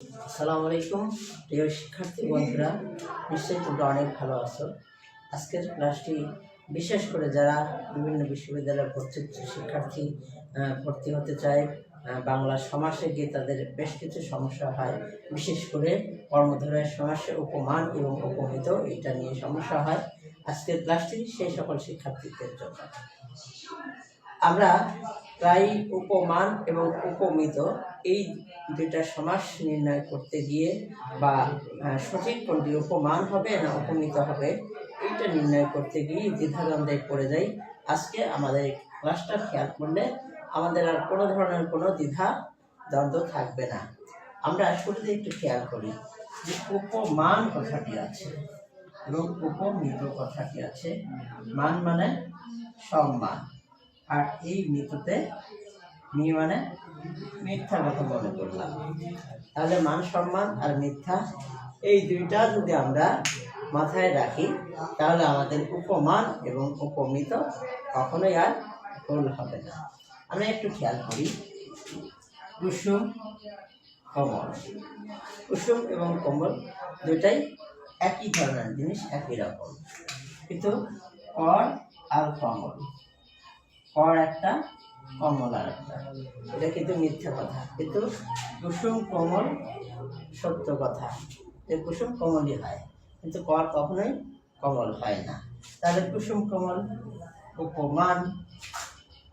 আসসালামু আলাইকুম, প্রিয় শিক্ষার্থী বন্ধুরা, নিশ্চয়ই তোমরা অনেক ভালো আছো। আজকের ক্লাসটি বিশেষ করে যারা বিভিন্ন বিশ্ববিদ্যালয়ে ভর্তি শিক্ষার্থী ভর্তি হতে চায় বাংলা সমাসে গিয়ে তাদের বেশ কিছু সমস্যা হয়। বিশেষ করে কর্মধারের সমাসে উপমান এবং উপমিত এটা নিয়ে সমস্যা হয়। আজকের ক্লাসটি সেই সকল শিক্ষার্থীদের জন্য। আমরা প্রায় উপমান এবং উপমিত এই দুইটা সমাস নির্ণয় করতে গিয়ে বা সঠিক কোনটি উপমান হবে না উপমিত হবে, এইটা নির্ণয় করতে গিয়ে দ্বিধাদ্বন্দ্বে পড়ে যাই। আজকে আমাদের ক্লাসটা খেয়াল করলে আমাদের আর কোনো ধরনের কোনো দ্বিধা দ্বন্দ্ব থাকবে না। আমরা শুরুতে একটু খেয়াল করি যে উপমান কথাটি আছে এবং উপমিত কথাটি আছে। মান মানে সম্মান। আর এই মৃততে মি মানে মিথ্যা কথা মনে করলাম। তাহলে মান সম্মান আর মিথ্যা এই দুইটা যদি আমরা মাথায় রাখি, তাহলে আমাদের উপমান এবং উপমিত কখনোই আর ভুল হবে না। আমরা একটু খেয়াল করি। কুসুম, কমল। কুসুম এবং কমল দুটাই একই ধরনের জিনিস, একই রকম। কিন্তু কর আর কমল। কর একটা, কমল আর একটা। এটা কিন্তু মিথ্যা কথা। কিন্তু কুসুম, কমল সত্য কথা। যে কুসুম, কমলই হয়। কিন্তু কর কখনোই কমল হয় না। তাহলে কুসুম, কমল উপমান,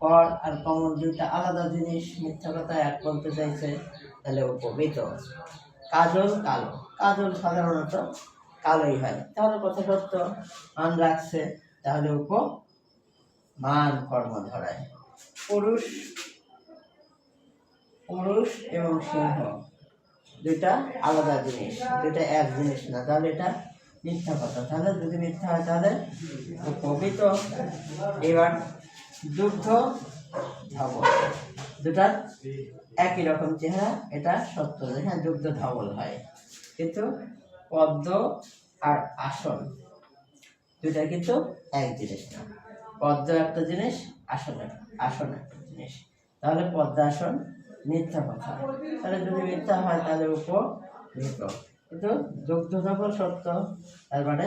কর আর কমল দুইটা আলাদা জিনিস। মিথ্যা কথা এক বলতে চাইছে, তাহলে উপমিত। কাজল, কালো। কাজল সাধারণত কালোই হয়। তাহলে কথা সত্য। মান রাখছে, তাহলে উপ মান কর্ম ধরায় পুরুষ পুরুষ এবং সিংহ। দুইটা আলাদা জিনিস, দুইটা এক জিনিস না। তাহলে এটা মিথ্যা কথা। তাহলে যদি মিথ্যা হয়, তাহলে পবিত এবার দুগ্ধ, ধবল। দুটার একই রকম চেহারা, এটা সত্য। যে হ্যাঁ দুগ্ধ, ধবল হয়। কিন্তু পদ্ম আর আসন, দুইটা কিন্তু এক জিনিস না। পদ্ম একটা জিনিস, আসন আসন একটা জিনিস। তাহলে পদ্মাসন মিথ্যা কথা। তাহলে যদি মিথ্যা হয়, তাহলে উপ কিন্তু দুগ্ধ ধবল সত্য, তার মানে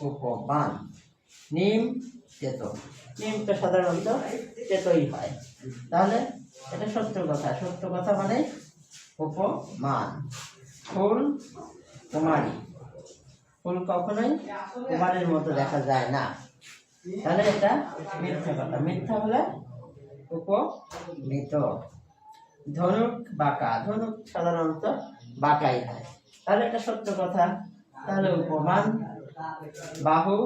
উপমান। নিম চেত নিম তো সাধারণত চেতই হয়। তাহলে এটা সত্য কথা। সত্য কথা মানে উপমান। ফুল, কুমারী। ফুল কখনোই কুমারের মতো দেখা যায় না। তাহলে এটা মিথ্যা কথা। মিথ্যা হলে উপমৃত ধনুক বাঁকা। ধনুক সাধারণত বাঁকাই হয়। তাহলে এটা সত্য কথা। তাহলে উপমান। বাহু,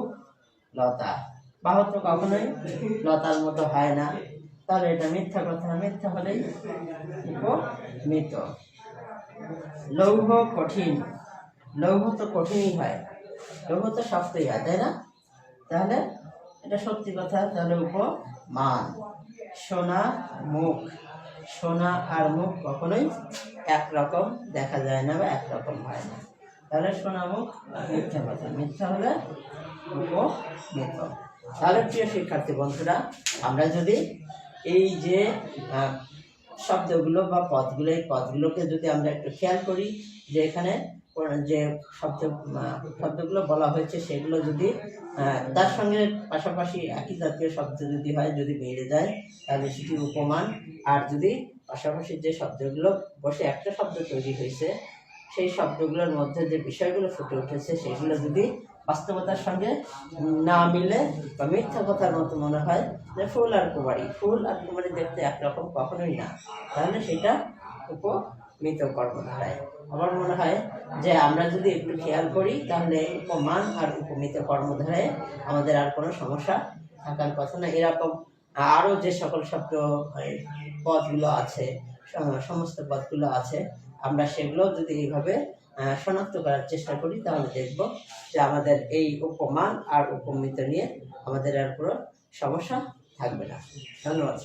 লতা। বাহু তো কখনোই লতার মতো হয় না। তাহলে এটা মিথ্যা কথা। মিথ্যা হলেই উপমিত লৌহ কঠিন। লৌহ তো কঠিনই হয়। লৌহ তো শক্তই হয়, তাই না? তাহলে এটা সত্যি কথা, তাহলে উপমান সোনা, মুখ। সোনা আর মুখ কখনোই একরকম দেখা যায় না বা একরকম হয় না। তাহলে সোনা, মুখ মিথ্যা কথা। মিথ্যা হলে উপমিত তাহলে প্রিয় শিক্ষার্থী বন্ধুরা, আমরা যদি এই যে শব্দগুলো বা পদগুলো, এই পদগুলোকে যদি আমরা একটু খেয়াল করি যে এখানে যে শব্দ শব্দগুলো বলা হয়েছে, সেগুলো যদি তার সঙ্গে পাশাপাশি একই জাতীয় শব্দ যদি হয়, যদি মিলে যায়, তাহলে সেটি উপমান। আর যদি পাশাপাশি যে শব্দগুলো বসে একটা শব্দ তৈরি হয়েছে, সেই শব্দগুলোর মধ্যে যে বিষয়গুলো ফুটে উঠেছে, সেগুলো যদি বাস্তবতার সঙ্গে না মিলে বা মিথ্যা কথার মতো মনে হয়, যে ফুল আর কুমারী, ফুল আর কুমারী দেখতে একরকম কখনোই না, তাহলে সেটা উপমিত কর্মধারায়। আমার মনে হয় যে আমরা যদি একটু খেয়াল করি, তাহলে উপমান আর উপমিত কর্মধারায় আমাদের আর কোনো সমস্যা থাকার কথা না। এরকম আরও যে সকল শব্দ পদগুলো আছে সমস্ত পদগুলো আছে, আমরা সেগুলো যদি এইভাবে শনাক্ত করার চেষ্টা করি, তাহলে দেখব যে আমাদের এই উপমান আর উপমিত নিয়ে আমাদের আর কোনো সমস্যা থাকবে না। ধন্যবাদ।